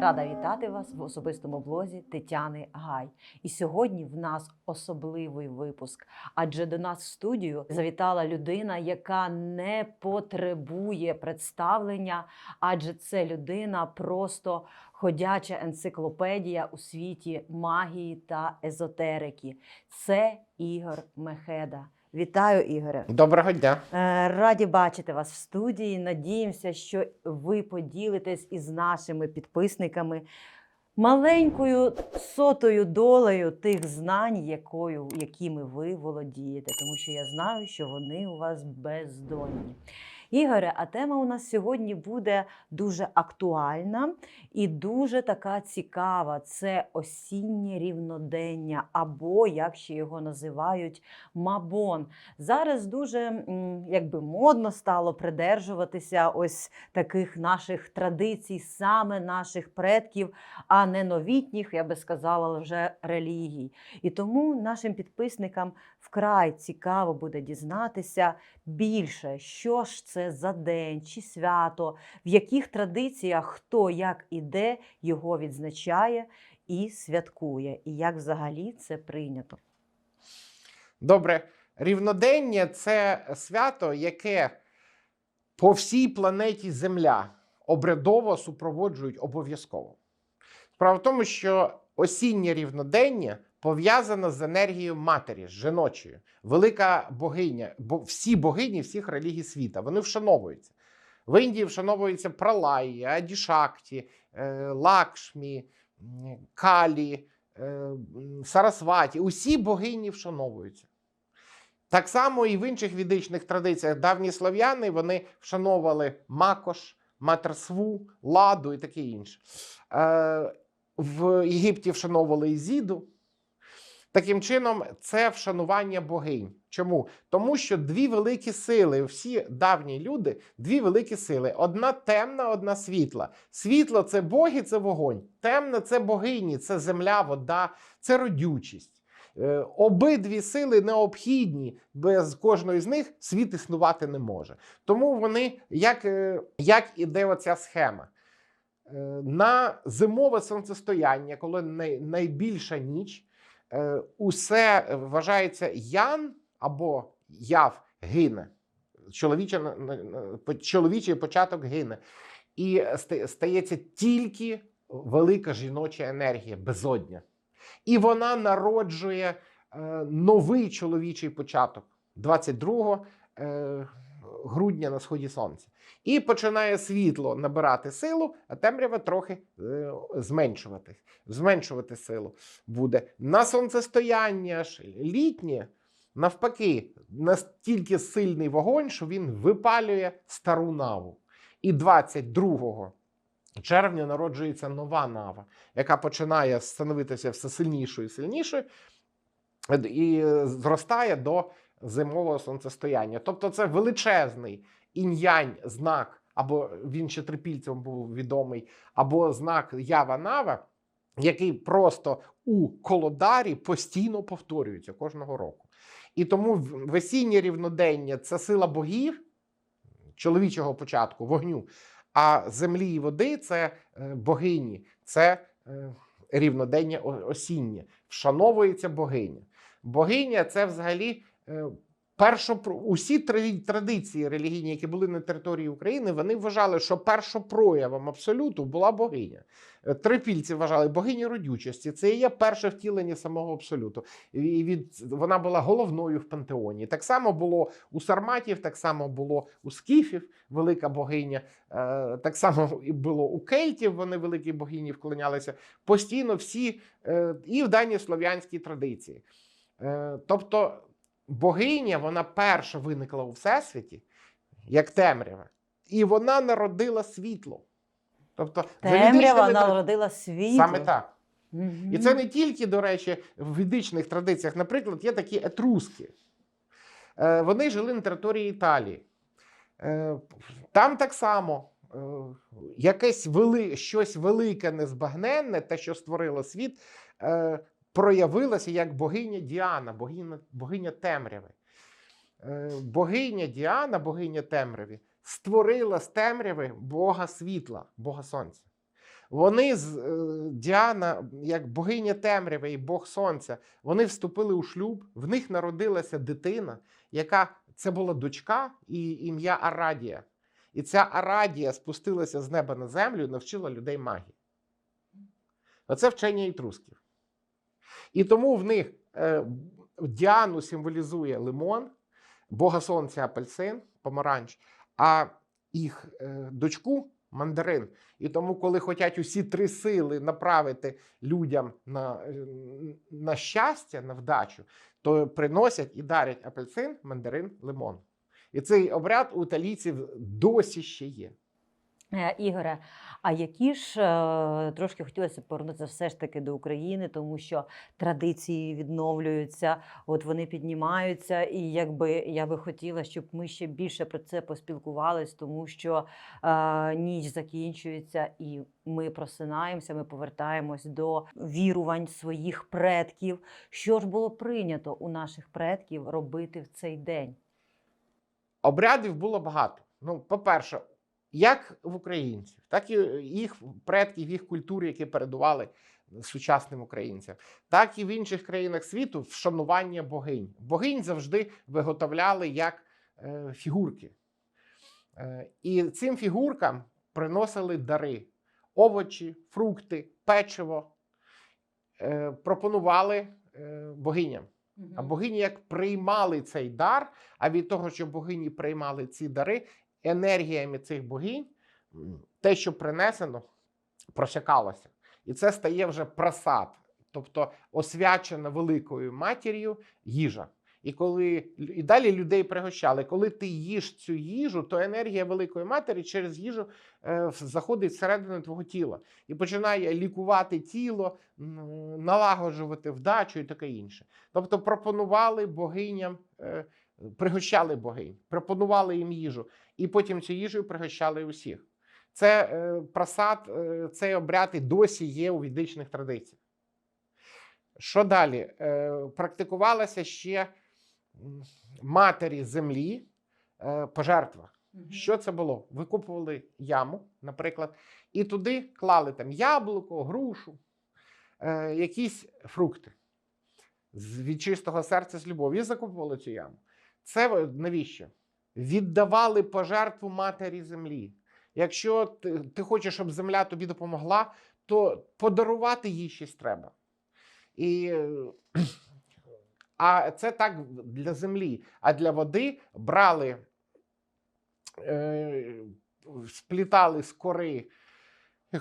Рада вітати вас в особистому блозі Тетяни Гай. І сьогодні в нас особливий випуск. Адже до нас в студію завітала людина, яка не потребує представлення, адже це людина просто ходяча енциклопедія у світі магії та езотерики. Це Ігор Мехеда. Вітаю, Ігоре! Доброго дня. Е, Раді бачити вас в студії. Надіємося, що ви поділитесь із нашими підписниками маленькою сотою долею тих знань, якою, якими ви володієте, тому що я знаю, що вони у вас бездонні. Ігоре, а тема у нас сьогодні буде дуже актуальна і дуже така цікава. Це осіннє рівнодення, або як ще його називають, мабон. Зараз дуже якби модно стало придержуватися ось таких наших традицій, саме наших предків, а не новітніх, я би сказала, вже релігій. І тому нашим підписникам вкрай цікаво буде дізнатися більше, що ж це за день чи свято, в яких традиціях хто як і де його відзначає і святкує, і як взагалі це прийнято. Добре. Рівнодення це свято, яке по всій планеті Земля обрядово супроводжують обов'язково. Справа в тому, що осіннє рівнодення пов'язано з енергією матері, з жіночою. Велика богиня, бо всі богині всіх релігій світа, вони вшановуються. В Індії вшановуються Пралаї, Адішакті, е, Лакшмі, Калі, е, Сарасваті. Усі богині вшановуються. Так само і в інших ведичних традиціях давні слов'яни вони вшановували Макош, Матерсву, Ладу і таке інше. Е, в Єгипті вшановували Ізіду. Таким чином, це вшанування богинь. Чому? Тому що дві великі сили, всі давні люди, дві великі сили: одна темна, одна світла. Світло це боги, це вогонь. Темна це богині, це земля, вода, це родючість. Е, Обидві сили необхідні, без кожної з них світ існувати не може. Тому вони, як, е, як іде оця схема? Е, На зимове сонцестояння, коли най- найбільша ніч, усе вважається ян або яв гине. Чоловіче, чоловічий початок гине. І стається тільки велика жіноча енергія, безодня. І вона народжує е, новий чоловічий початок 22 е, грудня на сході сонця. І починає світло набирати силу, а темрява трохи е, зменшувати, зменшувати силу буде. На сонцестояння ж літнє, навпаки, настільки сильний вогонь, що він випалює стару наву. І 22 червня народжується нова нава, яка починає становитися все сильнішою і сильнішою і зростає до зимового сонцестояння. Тобто це величезний інь-янь знак, або він ще трипільцем був відомий, або знак Ява Нава, який просто у колодарі постійно повторюється кожного року. І тому весіннє рівнодення це сила богів, чоловічого початку, вогню, а землі і води це е, богині, це е, рівнодення осіннє. Вшановується богиня. Богиня це взагалі першо усі тради- традиції релігійні, які були на території України, вони вважали, що першопроявом абсолюту була богиня. Е, Трипільці вважали богині родючості. Це є перше втілення самого абсолюту. І від вона була головною в пантеоні. Так само було у сарматів, так само було у скіфів, велика богиня. Е, Так само і було у кельтів. Вони великі богині вклонялися постійно всі е, і в даній слов'янській традиції. Е, Тобто богиня, вона перша виникла у всесвіті, як темрява, і вона народила світло. Тобто, Темрява народила світло. саме так. Мгм. І це не тільки, до речі, в ведичних традиціях. Наприклад, є такі етруски. Е, Вони жили на території Італії. Е, Там так само е, якесь вели, щось велике, незбагненне, те, що створило світ, проявилося як богиня Діана, богиня, богиня темряви. Е, Богиня Діана, богиня темряви, створила з темряви Бога світла, Бога Сонця. Вони з е, Діана, як богиня темряви і Бог Сонця, вони вступили у шлюб. В них народилася дитина, яка це була дочка і ім'я Арадія. І ця Арадія спустилася з неба на землю і навчила людей магії. Оце вчення ітрусків. І тому в них е, Діану символізує лимон, Бога Сонця апельсин, помаранч, а їх е, дочку мандарин. І тому, коли хочуть усі три сили направити людям на, е, на щастя, на вдачу, то приносять і дарять апельсин, мандарин, лимон. І цей обряд у італійців досі ще є. Е, Ігоре, а які ж е, трошки хотілося повернутися все ж таки до України, тому що традиції відновлюються, от вони піднімаються, і якби я би хотіла, щоб ми ще більше про це поспілкувались, тому що е, ніч закінчується, і ми просинаємося, ми повертаємось до вірувань своїх предків. Що ж було прийнято у наших предків робити в цей день? Обрядів було багато. Ну, по-перше, як в українців, так і їх предків, їх культури, які передували сучасним українцям, так і в інших країнах світу вшанування богинь. Богинь завжди виготовляли як е, фігурки. Е, і цим фігуркам приносили дари: овочі, фрукти, печиво, е, пропонували е, богиням. А богині як приймали цей дар, а від того, що богині приймали ці дари, енергіями цих богинь, те, що принесено, просякалося. І це стає вже просад, тобто освячена великою матір'ю їжа. І коли і далі людей пригощали, коли ти їш цю їжу, то енергія великої матері через їжу е, заходить всередину твого тіла і починає лікувати тіло, налагоджувати вдачу і таке інше. Тобто пропонували богиням, е, пригощали богинь, пропонували їм їжу, і потім цю їжею пригощали усіх. Це е, просад, е, цей обряд і досі є у ведичних традиціях. Що далі? Е, практикувалася ще матері землі е, пожертва. Що це було? Викопували яму, наприклад, і туди клали там яблуко, грушу, е, якісь фрукти з від чистого серця з любов'ю і закопували цю яму. Це навіщо? Віддавали пожертву матері землі. Якщо ти, хочеш, щоб земля тобі допомогла, то подарувати їй щось треба. І, а це так для землі. А для води брали, е, сплітали з кори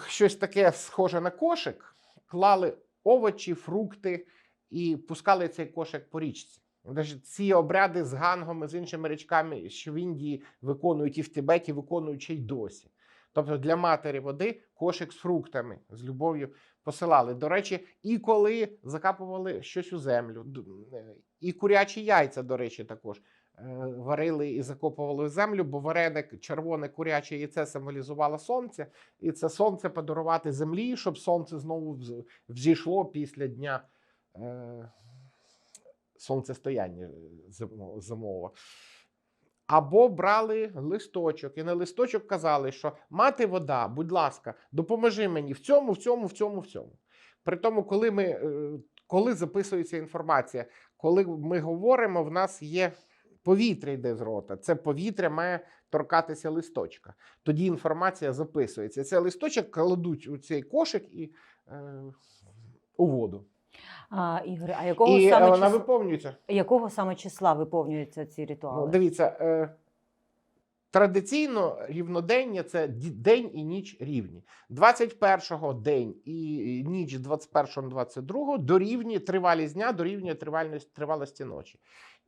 щось таке схоже на кошик, клали овочі, фрукти і пускали цей кошик по річці. Навіть ці обряди з гангами, з іншими річками, що в Індії виконують і в Тибеті виконують ще й досі. Тобто для матері води кошик з фруктами, з любов'ю посилали. До речі, і коли закапували щось у землю, е, і курячі яйця, до речі, також е, варили і закопували в землю, бо вареник, червоне куряче яйце символізувало сонце, і це сонце подарувати землі, щоб сонце знову вз- взійшло після дня е, сонцестояння е, зимо- зимового. Або брали листочок, і на листочок казали, що мати вода, будь ласка, допоможи мені в цьому, в цьому, в цьому, в цьому. При тому, коли ми е, коли записується інформація, коли ми говоримо, в нас є повітря йде з рота. Це повітря має торкатися листочка. Тоді інформація записується. Цей листочок кладуть у цей кошик і е, у воду. А, Ігор, а якого і е, саме вона числа, виповнюється. якого саме числа виповнюються ці Ну, ритуали? дивіться, е, традиційно рівнодення це день і ніч рівні. 21-го день і ніч 21-22 дорівнює тривалість дня, дорівнює тривалість, тривалості ночі.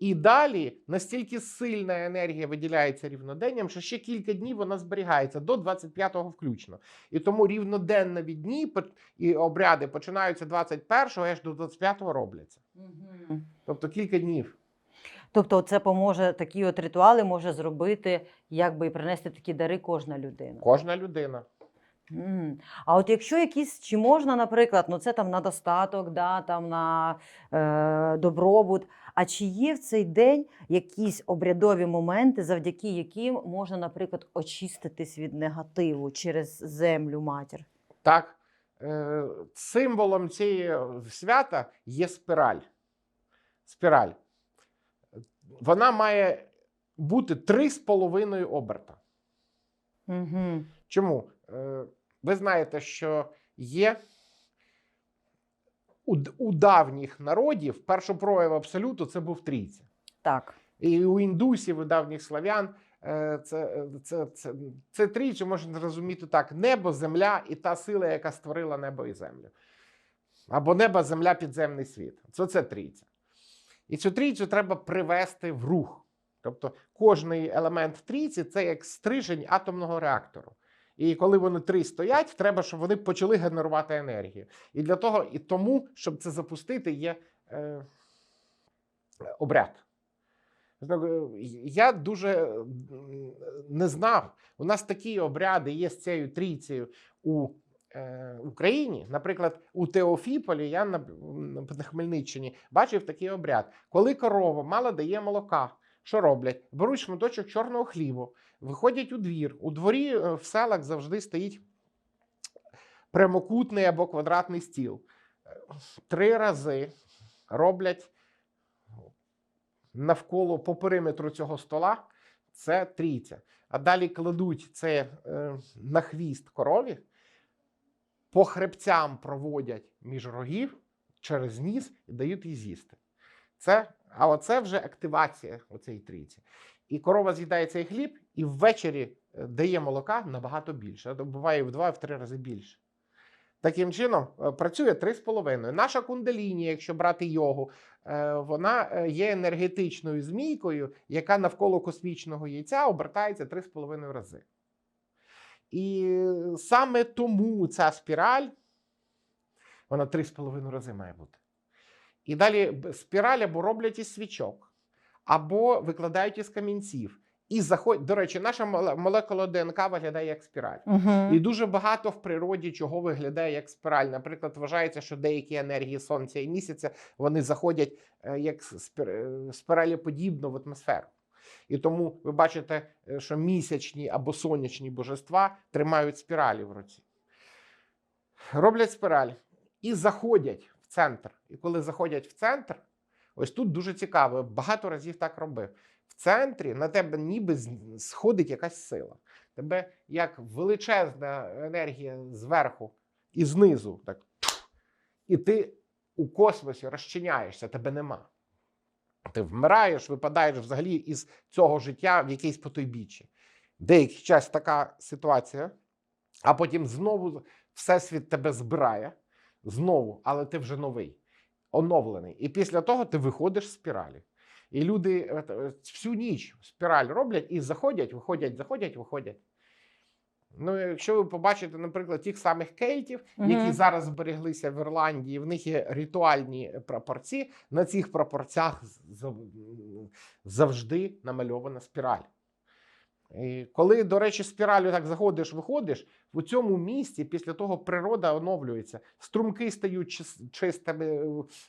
І далі настільки сильна енергія виділяється рівноденням, що ще кілька днів вона зберігається до 25-го включно. І тому рівноденнові дні і обряди починаються 21-го, аж до 25-го робляться. Мгм. Тобто кілька днів. Тобто, це поможе такі от ритуали може зробити, якби і принести такі дари кожна людина. Кожна людина. М. А от якщо якісь, чи можна, наприклад, ну це там на достаток, да, там на е, добробут. А чи є в цей день якісь обрядові моменти, завдяки яким можна, наприклад, очиститись від негативу через землю матір? Так, е, символом цієї свята є спіраль. Спіраль. Вона має бути 3,5 оберта. Угу. Чому? Е, Ви знаєте, що є у, у давніх народів першопрояв абсолюту це був трійця. Так. І у індусів, у давніх славян е, це, це, це, це трійцю можна зрозуміти так: небо, земля і та сила, яка створила небо і землю. Або небо, земля, підземний світ. Це це трійця. І цю трійцю треба привести в рух. Тобто кожний елемент трійці це як стрижень атомного реактору. І коли вони три стоять, треба, щоб вони почали генерувати енергію. І для того, і тому, щоб це запустити, є е, обряд. Я дуже не знав. У нас такі обряди є з цією трійцею у е, Україні. Наприклад, у Теофіполі, я на, на на Хмельниччині бачив такий обряд. Коли корова мало дає молока, що роблять? Беруть шматочок чорного хлібу, виходять у двір. У дворі е, в селах завжди стоїть прямокутний або квадратний стіл. Три рази роблять навколо по периметру цього стола це трійця. А далі кладуть це е, на хвіст корові, по хребцям проводять між рогів через ніс і дають їй з'їсти. Це, а оце вже активація оцеї трійці. І корова з'їдає цей хліб, і ввечері е, дає молока набагато більше. Буває в два, в три рази більше. Таким чином е, працює 3,5. Наша кундаліні, якщо брати йогу, е, вона є енергетичною змійкою, яка навколо космічного яйця обертається 3,5 рази. І саме тому ця спіраль, вона 3,5 рази має бути. І далі спіраль або роблять із свічок, або викладають із камінців. І заходять, до речі, наша молекула ДНК виглядає як спіраль. Угу. І дуже багато в природі чого виглядає як спіраль. Наприклад, вважається, що деякі енергії сонця і місяця вони заходять е, як спір- е, спіралеподібно в атмосферу. І тому ви бачите, е, що місячні або сонячні божества тримають спіралі в руці. Роблять спіраль і заходять в центр. І коли заходять в центр, ось тут дуже цікаво, багато разів так робив. В центрі на тебе ніби сходить якась сила. Тебе як величезна енергія зверху і знизу, так, і ти у космосі розчиняєшся, тебе нема. Ти вмираєш, випадаєш взагалі із цього життя в якийсь потойбіччя. Деякий час така ситуація, а потім знову Всесвіт тебе збирає, знову, але ти вже новий, оновлений. І після того ти виходиш з спіралі. І люди всю ніч спіраль роблять і заходять, виходять, заходять, виходять. Ну, якщо ви побачите, наприклад, тих самих кельтів, які Мгм. зараз збереглися в Ірландії, в них є ритуальні прапорці. На цих прапорцях завжди намальована спіраль. І коли, до речі, спіралю так заходиш, виходиш, в цьому місці після того природа оновлюється. Струмки стають чистими,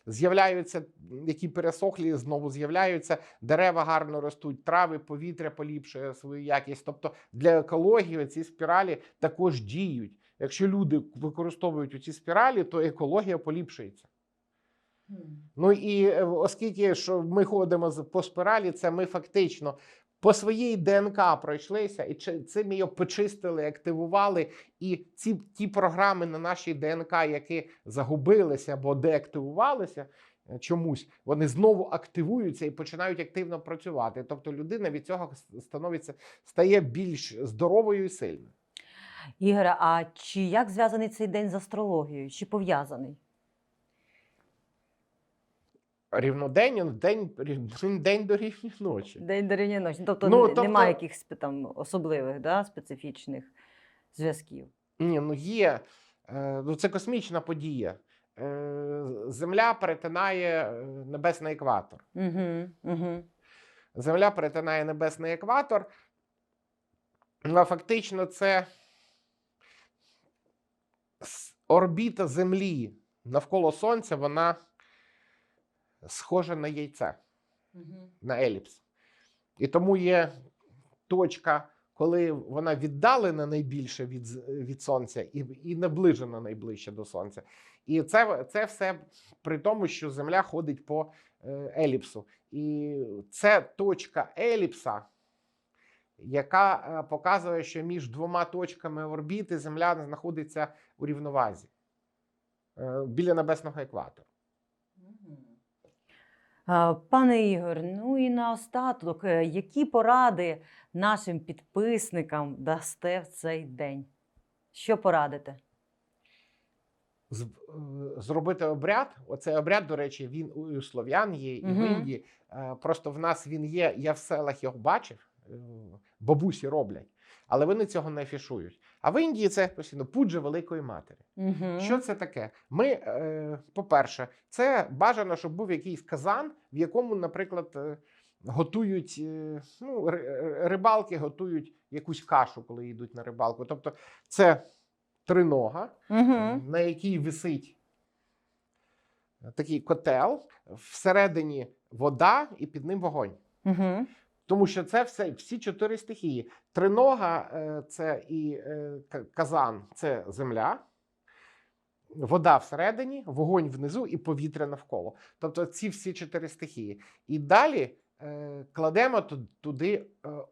з'являються, які пересохлі, знову з'являються, дерева гарно ростуть, трави, повітря поліпшує свою якість. Тобто для екології ці спіралі також діють. Якщо люди використовують ці спіралі, то екологія поліпшується. Ну і е, оскільки що ми ходимо по спіралі, це ми фактично по своїй ДНК пройшлися, і цим її почистили, активували. І ці ті програми на нашій ДНК, які загубилися або деактивувалися е, чомусь, вони знову активуються і починають активно працювати. Тобто людина від цього становиться стає більш здоровою і сильною. Ігоре, а чи як зв'язаний цей день з астрологією? Чи пов'язаний? Рівнодень день, день до рівні ночі. День дорівнює ночі. Тобто, Ну, тобто- немає якихось там особливих, да, специфічних зв'язків. Ні, ну є. Е, Ну, це космічна подія. Е, Земля перетинає е, небесний екватор. Угу, угу. Земля перетинає небесний екватор. Ну, а фактично, це орбіта Землі навколо Сонця, вона схожа на яйце, угу. на еліпс. І тому є точка коли вона віддалена найбільше від, від сонця і, і наближена найближче до сонця. І це, це все при тому, що Земля ходить по е, еліпсу. І це точка еліпса, яка е, показує, що між двома точками орбіти Земля знаходиться у рівновазі е, біля небесного екватора. Пане Ігор, ну і наостаток, е, які поради нашим підписникам дасте в цей день? Що порадите? е, зробити обряд. Оцей обряд, до речі, він у слов'ян є і в Індії. Е, Просто в нас він є. Я в селах його бачив, бабусі роблять, але вони цього не афішують. А в Індії це постійно пуджа великої матері. Угу. Що це таке? Ми, е, по-перше, це бажано, щоб був якийсь казан, в якому, наприклад, е, готують е, ну, ри- ри- рибалки, готують якусь кашу, коли йдуть на рибалку. Тобто, це тринога, Угу. на якій висить такий котел, всередині вода і під ним вогонь. Угу. Тому що це все, всі чотири стихії. Тринога е, це і е, казан це земля, вода всередині, вогонь внизу і повітря навколо. Тобто ці всі чотири стихії. І далі е, кладемо туди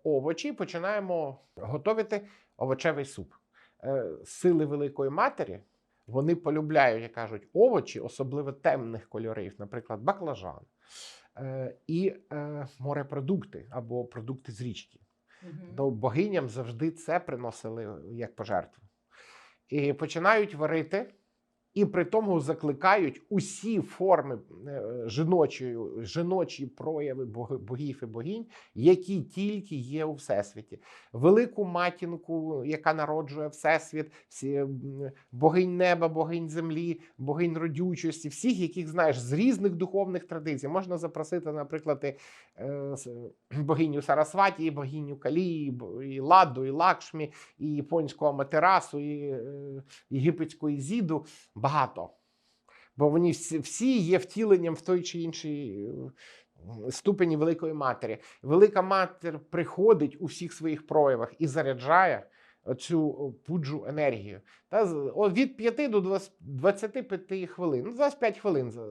овочі і починаємо готувати овочевий суп. Сили Великої Матері. Вони полюбляють, як кажуть, овочі, особливо темних кольорів, наприклад, баклажан е, і е, морепродукти або продукти з річки. То богиням завжди це приносили як пожертву. І починають варити, і при тому закликають усі форми е, жіночої, жіночі прояви богів і богинь, які тільки є у всесвіті. Велику матінку, яка народжує всесвіт, всі богинь неба, богинь землі, богинь родючості, всіх, яких знаєш з різних духовних традицій. Можна запросити, наприклад, богиню Сарасваті, і богиню Калі, і Ладу, і Лакшмі, і японського Матерасу, і єгипетської єгипетську Ізіду. Багато. Бо вони всі, є втіленням в той чи іншій е, ступені Великої Матері. Велика Матір приходить у всіх своїх проявах і заряджає цю пуджу енергію. Та від 5 до 20 25 хвилин. Ну, 25 хвилин за-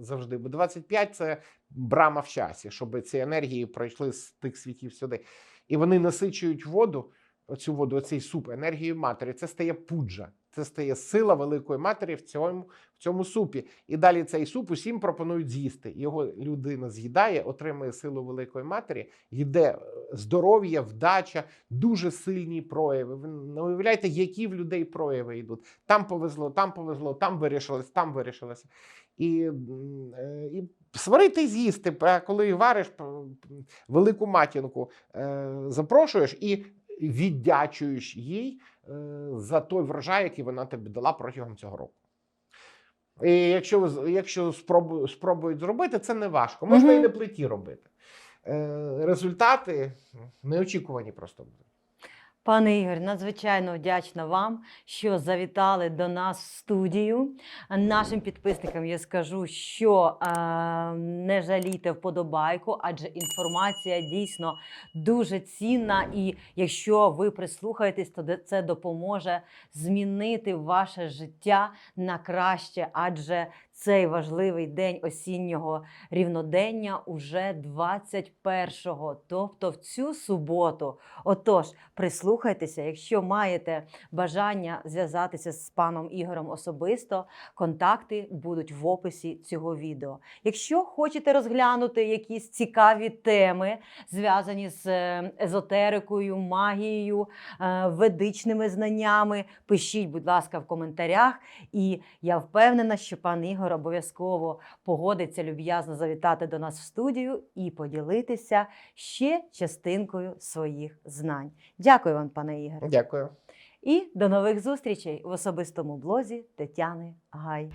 завжди, бо 25 це брама в часі, щоб ці енергії пройшли з тих світів сюди. І вони насичують воду, оцю воду, оцей суп енергією матері. Це стає пуджа. Це стає сила великої матері в цьому, в цьому супі. І далі цей суп усім пропонують з'їсти. Його людина з'їдає, отримує силу великої матері, йде е, здоров'я, вдача, дуже сильні прояви. Ви не уявляєте, які в людей прояви йдуть. Там повезло, там повезло, там вирішилось, там вирішилося. І, е, і сварити з'їсти. Коли вариш велику матінку, е, запрошуєш і віддячуєш їй за той врожай, який вона тобі дала протягом цього року. І якщо, ви якщо спробу, спробують зробити, це не важко. Можна угу. і на плиті робити. Е, результати неочікувані просто будуть. Пане Ігор, надзвичайно вдячна вам, що завітали до нас в студію. Нашим підписникам я скажу, що е, не жалійте вподобайку, адже інформація дійсно дуже цінна. І якщо ви прислухаєтесь, то це допоможе змінити ваше життя на краще, адже цей важливий день осіннього рівнодення уже 21-го, тобто в цю суботу. Отож, прислухайтеся, якщо маєте бажання зв'язатися з паном Ігорем особисто, контакти будуть в описі цього відео. Якщо хочете розглянути якісь цікаві теми, зв'язані з е, езотерикою, магією, е, ведичними знаннями, пишіть, будь ласка, в коментарях. І я впевнена, що пан Ігор обов'язково погодиться люб'язно завітати до нас в студію і поділитися ще частинкою своїх знань. Дякую вам, пане Ігор. Дякую. І до нових зустрічей в особистому блозі Тетяни Гай.